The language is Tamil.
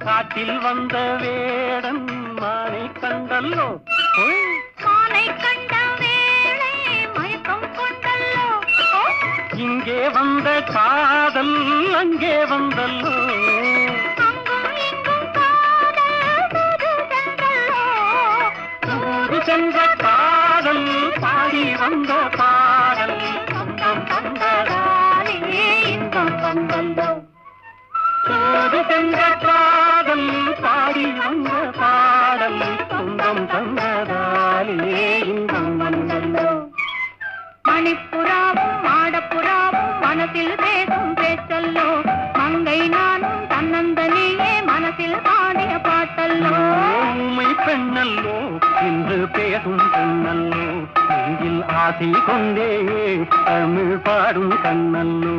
காட்டில் வந்த வேடன் மானை கண்டல்லோ? மானை கண்ட வேளை மயக்கம் கொண்டல்லோ? இங்கே வந்த காதல் அங்கே வந்தல்லோ? சென்ற காதல் பாடி வந்த பாடல் சொந்தம் தந்ததாலே இன்பம் வந்தல்லோ தூது சென்ற காதல் பாடி வந்த பாடல் சொந்தம் தந்ததாலே இன்பம் வந்தல்லோ. மணிப்புறாவும் மாடப்புறாவும் மனசில் பேசும் பேச்சல்லோ. மங்கை நானும் தன்னந்தனியே மனசில் பாடிய பாட்டல்லோ. ஊமை பெண்ணல்லோ என்று பேசும் பெண்ணல்லோ நெஞ்சில் ஆசை கொண்டே தமிழ் பாடும் கண்ணல்லோ.